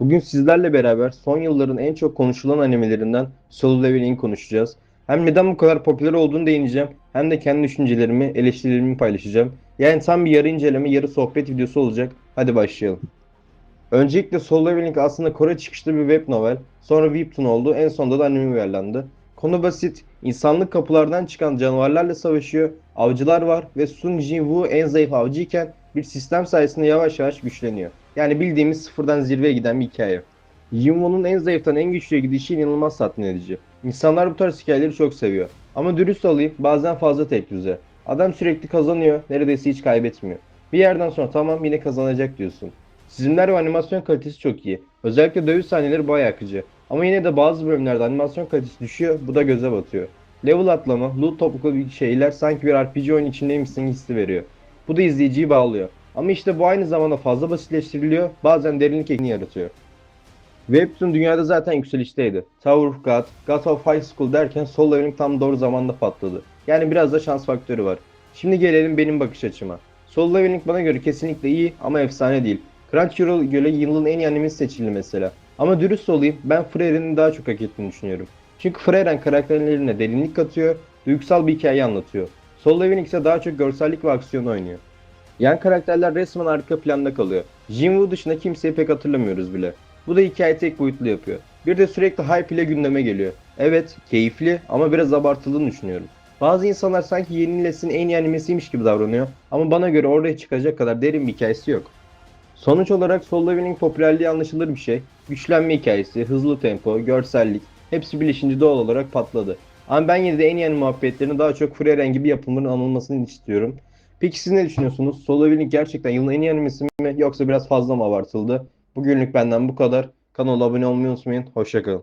Bugün sizlerle beraber son yılların en çok konuşulan animelerinden Solo Leveling'i konuşacağız. Hem neden bu kadar popüler olduğunu değineceğim hem de kendi düşüncelerimi, eleştirilerimi paylaşacağım. Yani tam bir yarı inceleme, yarı sohbet videosu olacak. Hadi başlayalım. Öncelikle Solo Leveling aslında Kore çıkışlı bir web novel. Sonra webtoon oldu. En sonunda da anime uyarlandı. Konu basit. İnsanlık kapılardan çıkan canavarlarla savaşıyor. Avcılar var ve Sun Jin-woo en zayıf avcıyken bir sistem sayesinde yavaş yavaş güçleniyor. Yani bildiğimiz sıfırdan zirveye giden bir hikaye. Jin-woo'nun en zayıftan en güçlüye gidişi inanılmaz tatmin edici. İnsanlar bu tarz hikayeleri çok seviyor. Ama dürüst olayım bazen fazla tek düze. Adam sürekli kazanıyor, neredeyse hiç kaybetmiyor. Bir yerden sonra tamam yine kazanacak diyorsun. Çizimler ve animasyon kalitesi çok iyi. Özellikle dövüş sahneleri bayağı akıcı. Ama yine de bazı bölümlerde animasyon kalitesi düşüyor, bu da göze batıyor. Level atlama, loot gibi şeyler sanki bir RPG oyun içindeymişsin hissi veriyor. Bu da izleyiciyi bağlıyor. Ama işte bu aynı zamanda fazla basitleştiriliyor, bazen derinlik ekini yaratıyor. Webtoon dünyada zaten yükselişteydi. Tower of God, God of High School derken Solo Leveling tam doğru zamanda patladı. Yani biraz da şans faktörü var. Şimdi gelelim benim bakış açıma. Solo Leveling bana göre kesinlikle iyi ama efsane değil. Crunchyroll göre yılın en iyi animesi seçildi mesela. Ama dürüst olayım ben Freyren'in daha çok hak ettiğini düşünüyorum. Çünkü Freyren karakterlerine derinlik katıyor, duygusal bir hikaye anlatıyor. Solo Leveling ise daha çok görsellik ve aksiyon oynuyor. Yan karakterler resmen arka planda kalıyor. Jinwoo dışında kimseyi pek hatırlamıyoruz bile. Bu da hikaye tek boyutlu yapıyor. Bir de sürekli hype ile gündeme geliyor. Evet, keyifli ama biraz abartıldığını düşünüyorum. Bazı insanlar sanki yeni neslin en iyi animesiymiş gibi davranıyor ama bana göre oraya çıkacak kadar derin bir hikayesi yok. Sonuç olarak Solo Leveling popülerliği anlaşılır bir şey. Güçlenme hikayesi, hızlı tempo, görsellik hepsi birleşince doğal olarak patladı. Ama ben yine de en iyi anime muhabbetlerini daha çok Frieren gibi yapımların anılmasını istiyorum. Peki siz ne düşünüyorsunuz? Leveling gerçekten yılın en iyi animesi mi yoksa biraz fazla mı abartıldı? Bugünlük benden bu kadar. Kanala abone olmayı unutmayın. Hoşçakalın.